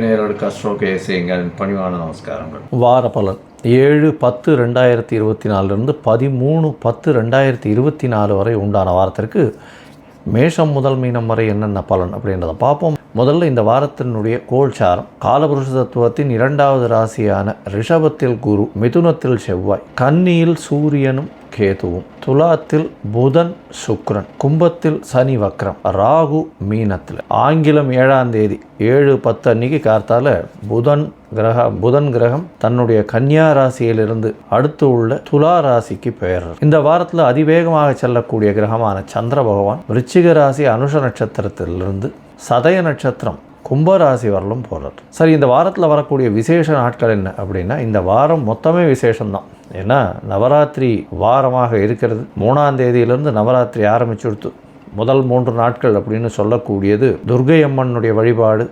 நேயர்களுக்கு அஸ்ட்ரோ பணிவான நமஸ்காரங்கள் வார பலன் ஏழு பத்து ரெண்டாயிரத்தி இருபத்தி நாலுலேருந்து பதிமூணு பத்து ரெண்டாயிரத்தி இருபத்தி நாலு வரை உண்டான வாரத்திற்கு மேஷம் முதல் மீனம் வரை என்னென்ன பலன் அப்படின்றத பார்ப்போம். முதல்ல இந்த வாரத்தினுடைய கோல்சாரம் காலபுருஷ தத்துவத்தின் இரண்டாவது ராசியான ரிஷபத்தில் குரு மிதுனத்தில் செவ்வாய் கன்னியில் சூரியனும் கேதுவும் துலாத்தில் புதன் சுக்ரன் கும்பத்தில் சனி வக்ரம் ராகு மீனத்தில். ஆங்கிலம் ஏழாம் தேதி ஏழு பத்து அன்னைக்கு கார்த்தால புதன் கிரக புதன் கிரகம் தன்னுடைய கன்னியா ராசியிலிருந்து அடுத்து உள்ள துலா ராசிக்கு பெயர் இந்த வாரத்தில் அதிவேகமாக செல்லக்கூடிய கிரகமான சந்திர பகவான் விருச்சிக ராசி அனுஷ நட்சத்திரத்திலிருந்து சதய நட்சத்திரம் கும்பராசி வரலும் போகிறது சரி இந்த வாரத்தில் வரக்கூடிய விசேஷ நாட்கள் என்ன அப்படின்னா இந்த வாரம் மொத்தமே விசேஷம்தான். ஏன்னா நவராத்திரி வாரமாக இருக்கிறது. மூணாம் தேதியிலிருந்து நவராத்திரி ஆரம்பிச்சுடுத்து முதல் மூன்று நாட்கள் அப்படின்னு சொல்லக்கூடியது துர்கை அம்மனுடைய வழிபாடு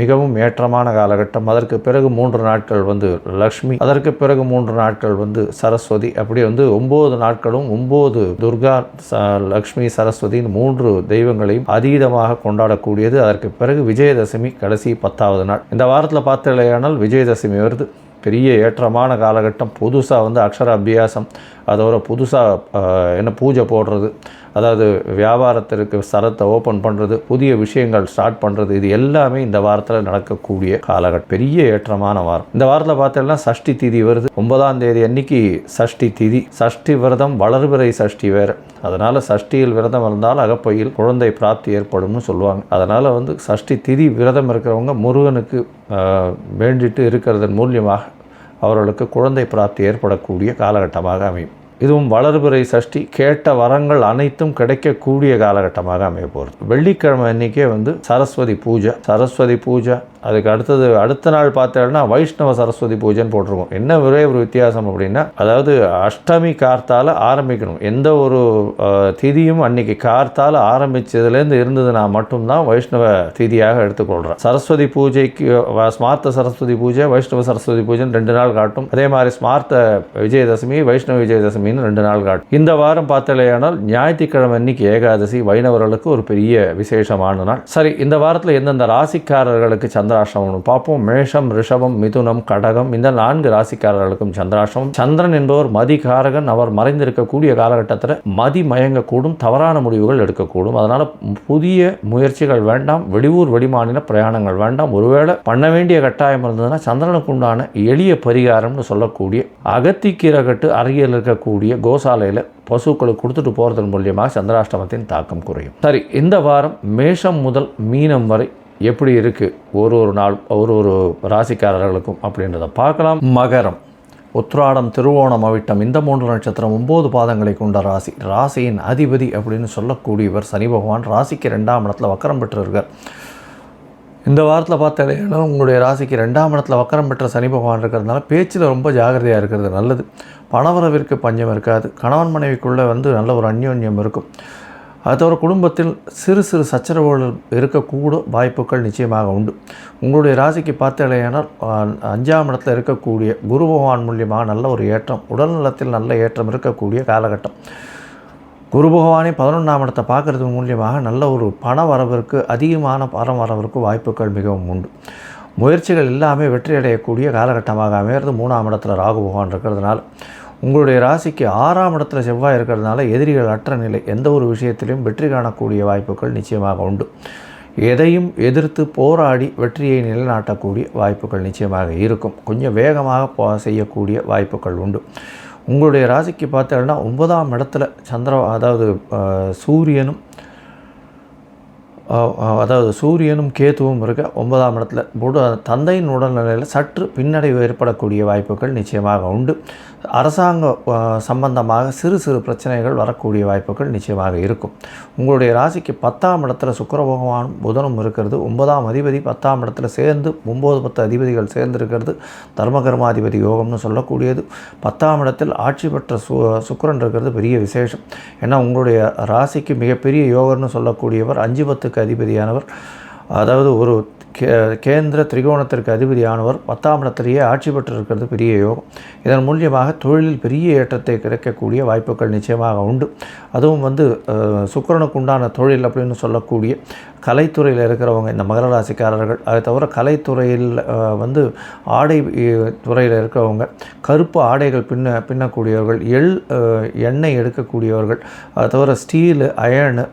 மிகவும் ஏற்றமான காலகட்டம். அதற்கு பிறகு மூன்று நாட்கள் வந்து லக்ஷ்மி அதற்கு பிறகு மூன்று நாட்கள் வந்து சரஸ்வதி. அப்படி வந்து ஒம்பது நாட்களும் ஒம்பது துர்கா ச லக்ஷ்மி சரஸ்வதியின் மூன்று தெய்வங்களையும் அதீதமாக கொண்டாடக்கூடியது. அதற்கு பிறகு விஜயதசமி கடைசி பத்தாவது நாள். இந்த வாரத்தில் பார்த்தலையானால் விஜயதசமி வருது. பெரிய ஏற்றமான காலகட்டம். புதுசாக வந்து அக்ஷர அபியாசம் அதோட புதுசாக என்ன பூஜை போடுறது. அதாவது வியாபாரத்திற்கு சரத்தை ஓப்பன் பண்ணுறது புதிய விஷயங்கள் ஸ்டார்ட் பண்ணுறது இது எல்லாமே இந்த வாரத்தில் நடக்கக்கூடிய காலகட்டம் பெரிய ஏற்றமான வாரம். இந்த வாரத்தில் பார்த்தோம்னா சஷ்டி திதி வருது. ஒன்பதாம் தேதி அன்னைக்கு சஷ்டி திதி. சஷ்டி விரதம் வளர்பிறை சஷ்டி வேறு. அதனால் சஷ்டியில் விரதம் இருந்தால் அகப்பையில் குழந்தை பிராப்தி ஏற்படும்னு சொல்லுவாங்க. அதனால் வந்து சஷ்டி திதி விரதம் இருக்கிறவங்க முருகனுக்கு வேண்டிட்டு இருக்கிறதன் மூலியமாக அவர்களுக்கு குழந்தை பிராப்தி ஏற்படக்கூடிய காலகட்டமாக அமையும். இதுவும் வளர்பிறை சஷ்டி கேட்ட வரங்கள் அனைத்தும் கிடைக்கக்கூடிய காலகட்டமாக அமைய போகிறது. வெள்ளிக்கிழமை அன்னைக்கே வந்து சரஸ்வதி பூஜை சரஸ்வதி பூஜை அதுக்கு அடுத்தது அடுத்த நாள் பார்த்தேன்னா வைஷ்ணவ சரஸ்வதி பூஜைன்னு போட்டிருக்கோம். என்ன ஒரே ஒரு வித்தியாசம் அப்படின்னா அதாவது அஷ்டமி கார்த்தால் ஆரம்பிக்கணும். எந்த ஒரு திதியும் அன்னைக்கு கார்த்தால் ஆரம்பித்ததுலேருந்து இருந்ததுன்னா மட்டும்தான் வைஷ்ணவ திதியாக எடுத்துக்கொள்கிறேன் சரஸ்வதி பூஜைக்கு ஸ்மார்த்த சரஸ்வதி பூஜை வைஷ்ணவ சரஸ்வதி பூஜைன்னு ரெண்டு நாள் காட்டும். அதே மாதிரி ஸ்மார்த்த விஜயதசமி வைஷ்ணவ விஜயதசமின்னு ரெண்டு நாள் காட்டும். இந்த வாரம் பார்த்தலையானால் ஞாயிற்றுக்கிழமை அன்னைக்கு ஏகாதசி வைணவர்களுக்கு ஒரு பெரிய விசேஷமான நாள். சரி இந்த வாரத்தில் எந்தெந்த ராசிக்காரர்களுக்கு சந்திராஷ்டமம் பார்ப்போம். மேஷம் ரிஷபம் மிதுனம் கடகம் இந்த நான்கு ராசிக்காரர்களுக்கும் சந்திராசிரமம். சந்திரன் என்பவர் மதிகாரகன். அவர் மறைந்திருக்கக்கூடிய காலகட்டத்தில் மதி மயங்கக்கூடும் தவறான முடிவுகள் எடுக்கக்கூடும். அதனால் புதிய முயற்சிகள் வேண்டாம் வெளியூர் வெளிமாநில பிரயாணங்கள் வேண்டாம். ஒருவேளை பண்ண வேண்டிய கட்டாயம் இருந்ததுன்னா சந்திரனுக்கு உண்டான எளிய பரிகாரம்னு சொல்லக்கூடிய அகத்திக்கீரகட்டு அருகில் இருக்கக்கூடிய கோசாலையில் பசுக்களுக்கு கொடுத்துட்டு போகிறதன் மூலியமாக சந்திராஷ்டமத்தின் தாக்கம் குறையும். சரி இந்த வாரம் மேஷம் முதல் மீனம் வரை எப்படி இருக்குது ஒரு ஒரு நாள் ஒரு ஒரு ராசிக்காரர்களுக்கும் அப்படின்றத பார்க்கலாம். மகரம். உத்ராடம் திருவோணம் அவிட்டம் இந்த மூன்று நட்சத்திரம் ஒம்பது பாதங்களை கொண்ட ராசி. ராசியின் அதிபதி அப்படின்னு சொல்லக்கூடியவர் சனி பகவான் ராசிக்கு ரெண்டாம் இடத்துல வக்கரம் பெற்றிருக்கார். இந்த வாரத்தில் பார்த்தாலேன்னா உங்களுடைய ராசிக்கு ரெண்டாம் இடத்துல வக்கரம் பெற்ற சனி பகவான் இருக்கிறதுனால பேச்சில் ரொம்ப ஜாகிரதையாக இருக்கிறது நல்லது. பணவரவிற்கு பஞ்சம் இருக்காது. கணவன் மனைவிக்குள்ளே வந்து நல்ல ஒரு அந்யோன்யம் இருக்கும். அது தவிர குடும்பத்தில் சிறு சிறு சச்சரவுகள் இருக்கக்கூட வாய்ப்புகள் நிச்சயமாக உண்டு. உங்களுடைய ராசிக்கு பார்த்தாலேயானால் அஞ்சாம் இடத்துல இருக்கக்கூடிய குரு பகவான் மூலியமாக நல்ல ஒரு ஏற்றம் உடல் நலத்தில் நல்ல ஏற்றம் இருக்கக்கூடிய காலகட்டம். குரு பகவானே பதினொன்றாம் இடத்தை பார்க்குறது மூலியமாக நல்ல ஒரு பண வரவிற்கு அதிகமான பணம் வரவிற்கு வாய்ப்புகள் மிகவும் உண்டு. முயற்சிகள் எல்லாமே வெற்றி அடையக்கூடிய காலகட்டமாக அமையிறது மூணாம் இடத்துல ராகு பகவான் இருக்கிறதுனால. உங்களுடைய ராசிக்கு ஆறாம் இடத்துல செவ்வாய் இருக்கிறதுனால எதிரிகள் அற்ற நிலை எந்த ஒரு விஷயத்திலையும் வெற்றி காணக்கூடிய வாய்ப்புகள் நிச்சயமாக உண்டு. எதையும் எதிர்த்து போராடி வெற்றியை நிலைநாட்டக்கூடிய வாய்ப்புகள் நிச்சயமாக இருக்கும். கொஞ்சம் வேகமாக போ செய்யக்கூடிய வாய்ப்புகள் உண்டு. உங்களுடைய ராசிக்கு பார்த்தீங்கன்னா ஒன்பதாம் இடத்துல சந்திர அதாவது சூரியனும் அதாவது சூரியனும் கேதுவும் இருக்க ஒன்பதாம் இடத்துல உட தந்தையின் உடல்நிலையில் சற்று பின்னடைவு ஏற்படக்கூடிய வாய்ப்புகள் நிச்சயமாக உண்டு. அரசாங்க சம்பந்தமாக சிறு சிறு பிரச்சனைகள் வரக்கூடிய வாய்ப்புகள் நிச்சயமாக இருக்கும். உங்களுடைய ராசிக்கு பத்தாம் இடத்துல சுக்கர பகவானும் புதனும் இருக்கிறது. ஒன்பதாம் அதிபதி பத்தாம் இடத்துல சேர்ந்து ஒம்பது பத்து அதிபதிகள் சேர்ந்து இருக்கிறது தர்மகர்மாதிபதி யோகம்னு சொல்லக்கூடியது. பத்தாம் இடத்தில் ஆட்சி பெற்ற சு சுக்கிரன் இருக்கிறது பெரிய விசேஷம். ஏன்னா உங்களுடைய ராசிக்கு மிகப்பெரிய யோகர்னு சொல்லக்கூடியவர் அஞ்சு பத்து பத்துக்கு அதிபதியானவர். அதாவது ஒரு கே கேந்திர திரிகோணத்திற்கு அதிபதியானவர். பத்தாம் இடத்திலேயே ஆட்சி பெற்று இருக்கிறது பெரிய யோகம். இதன் மூலியமாக தொழிலில் பெரிய ஏற்றத்தை கிடைக்கக்கூடிய வாய்ப்புகள் நிச்சயமாக உண்டு. அதுவும் வந்து அஹ், சுக்கிரனுக்கு உண்டான தொழில் அப்படின்னு சொல்லக்கூடிய கலைத்துறையில் இருக்கிறவங்க இந்த மகர ராசிக்காரர்கள் அதை தவிர கலைத்துறையில் வந்து ஆடை துறையில் இருக்கிறவங்க கருப்பு ஆடைகள் பின்ன பின்னக்கூடியவர்கள் எள் எண்ணெய் எடுக்கக்கூடியவர்கள் அதை தவிர ஸ்டீலு அயர்னு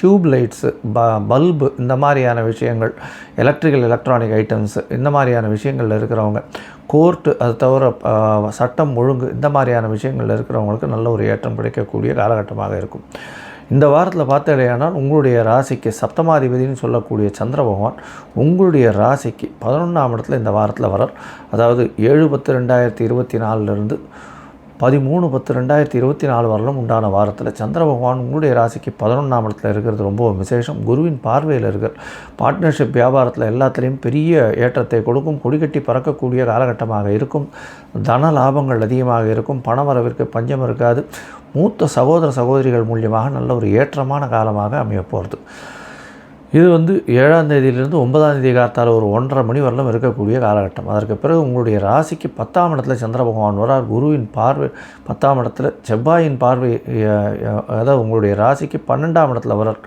டியூப் லைட்ஸு ப பல்பு இந்த மாதிரியான விஷயங்கள் எலக்ட்ரிக்கல் எலக்ட்ரானிக் ஐட்டம்ஸு இந்த மாதிரியான விஷயங்களில் இருக்கிறவங்க கோர்ட்டு அது தவிர சட்டம் ஒழுங்கு இந்த மாதிரியான விஷயங்களில் இருக்கிறவங்களுக்கு நல்ல ஒரு ஏற்றம் கிடைக்கக்கூடிய காலகட்டமாக இருக்கும். இந்த வாரத்தில் பார்த்தீங்கன்னா உங்களுடைய ராசிக்கு சப்தமாதிபதினு சொல்லக்கூடிய சந்திர பகவான் உங்களுடைய ராசிக்கு பதினொன்றாம் இடத்துல இந்த வாரத்தில் வரார் அதாவது ஏழு பத்து ரெண்டாயிரத்தி இருபத்தி நாலுலேருந்து பதிமூணு பத்து ரெண்டாயிரத்தி இருபத்தி நாலு வரலும் உண்டான வாரத்தில் சந்திர பகவான் உங்களுடைய ராசிக்கு பதினொன்றாம் இடத்துல இருக்கிறது ரொம்ப விசேஷம். குருவின் பார்வையில் இருக்கிற பார்ட்னர்ஷிப் வியாபாரத்தில் எல்லாத்துலேயும் பெரிய ஏற்றத்தை கொடுக்கும். கொடிகட்டி பறக்கக்கூடிய காலகட்டமாக இருக்கும். தன லாபங்கள் அதிகமாக இருக்கும். பணவரவிற்கு பஞ்சம் இருக்காது. மூத்த சகோதர சகோதரிகள் மூலியமாக நல்ல ஒரு ஏற்றமான காலமாக அமைய போகிறது இது வந்து ஏழாம் தேதியிலிருந்து ஒன்பதாம் தேதி காத்தால் ஒரு ஒன்றரை மணி வரலும் இருக்கக்கூடிய காலகட்டம். அதற்கு பிறகு உங்களுடைய ராசிக்கு பத்தாம் இடத்துல சந்திர பகவான் வரார். குருவின் பார்வை பத்தாம் இடத்துல செவ்வாயின் பார்வை அதாவது உங்களுடைய ராசிக்கு பன்னெண்டாம் இடத்துல வரார்.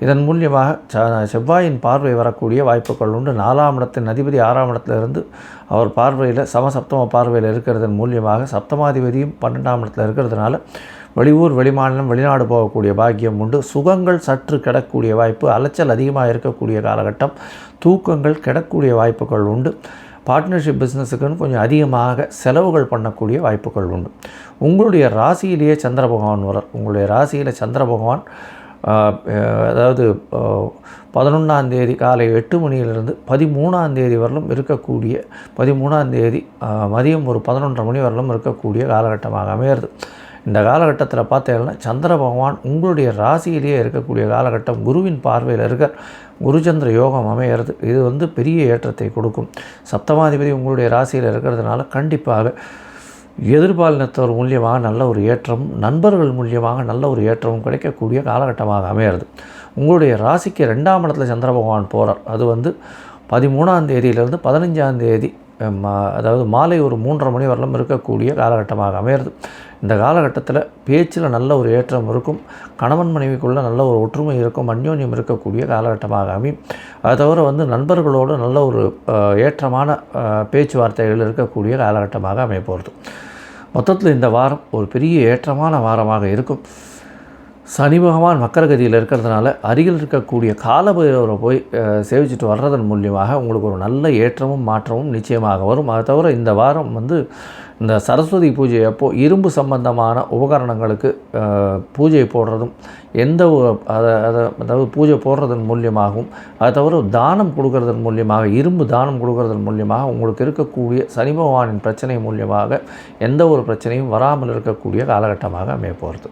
இதன் மூலியமாக ச- செவ்வாயின் பார்வை வரக்கூடிய வாய்ப்புகள் உண்டு. நாலாம் இடத்தின் அதிபதி ஆறாம் இடத்துல இருந்து அவர் பார்வையில் சமசப்தம பார்வையில் இருக்கிறதன் மூலியமாக சப்தமாதிபதியும் பன்னெண்டாம் இடத்துல இருக்கிறதுனால வெளியூர் வெளிமாநிலம் வெளிநாடு போகக்கூடிய பாக்கியம் உண்டு. சுகங்கள் சற்று கிடக்கூடிய வாய்ப்பு அலைச்சல் அதிகமாக இருக்கக்கூடிய காலகட்டம் தூக்கங்கள் கிடக்கூடிய வாய்ப்புகள் உண்டு. பார்ட்னர்ஷிப் பிஸ்னஸுக்குன்னு கொஞ்சம் அதிகமாக செலவுகள் பண்ணக்கூடிய வாய்ப்புகள் உண்டு. உங்களுடைய ராசியிலேயே சந்திர பகவான் வரார் உங்களுடைய ராசியில் சந்திர பகவான் அதாவது பதினொன்றாம் தேதி காலை எட்டு மணியிலிருந்து பதிமூணாம் தேதி வரலும் இருக்கக்கூடிய பதிமூணாம் தேதி மதியம் ஒரு பதினொன்றரை மணி வரலும் இருக்கக்கூடிய காலகட்டமாக அமையிறது. இந்த காலகட்டத்தில் பார்த்தீங்கன்னா சந்திர பகவான் உங்களுடைய ராசியிலேயே இருக்கக்கூடிய காலகட்டம் குருவின் பார்வையில் இருக்க குருச்சந்திர யோகம் அமையிறது இது வந்து பெரிய ஏற்றத்தை கொடுக்கும். சப்தமாதிபதி உங்களுடைய ராசியில் இருக்கிறதுனால கண்டிப்பாக எதிர்பாலினத்தவர் மூலியமாக நல்ல ஒரு ஏற்றமும் நண்பர்கள் மூலியமாக நல்ல ஒரு ஏற்றமும் கிடைக்கக்கூடிய காலகட்டமாக அமையிறது உங்களுடைய ராசிக்கு ரெண்டாம் இடத்துல சந்திர பகவான் போகிறார் அது வந்து பதிமூணாம் தேதியிலேருந்து பதினஞ்சாம் தேதி அதாவது மாலை ஒரு மூன்றரை மணி வரலும் இருக்கக்கூடிய காலகட்டமாக அமையிறது. இந்த காலகட்டத்தில் பேச்சில் நல்ல ஒரு ஏற்றம் இருக்கும் கணவன் மனைவிக்குள்ள நல்ல ஒரு ஒற்றுமை இருக்கும் அந்யோன்யம் இருக்கக்கூடிய காலகட்டமாக அமையும். அது தவிர வந்து நண்பர்களோடு நல்ல ஒரு ஏற்றமான பேச்சுவார்த்தைகள் இருக்கக்கூடிய காலகட்டமாக அமைய போகிறது மொத்தத்தில் இந்த வாரம் ஒரு பெரிய ஏற்றமான வாரமாக இருக்கும். சனி பகவான் மக்கரகதியில் இருக்கிறதுனால அருகில் இருக்கக்கூடிய காலபைரவரை போய் சேவிச்சுட்டு வர்றதன் மூலியமாக உங்களுக்கு ஒரு நல்ல ஏற்றமும் மாற்றமும் நிச்சயமாக வரும். அதை தவிர இந்த வாரம் வந்து இந்த சரஸ்வதி பூஜை அப்போ இரும்பு சம்பந்தமான உபகரணங்களுக்கு பூஜை போடுறதும் எந்த ஒரு அதை அதை அதாவது பூஜை போடுறதன் மூலியமாகவும் அதை தவிர தானம் கொடுக்கறதன் மூலியமாக இரும்பு தானம் கொடுக்கறதன் மூலியமாக உங்களுக்கு இருக்கக்கூடிய சனி பகவானின் பிரச்சனை மூலியமாக எந்த ஒரு பிரச்சனையும் வராமல் இருக்கக்கூடிய காலகட்டமாக அமைய போகிறது.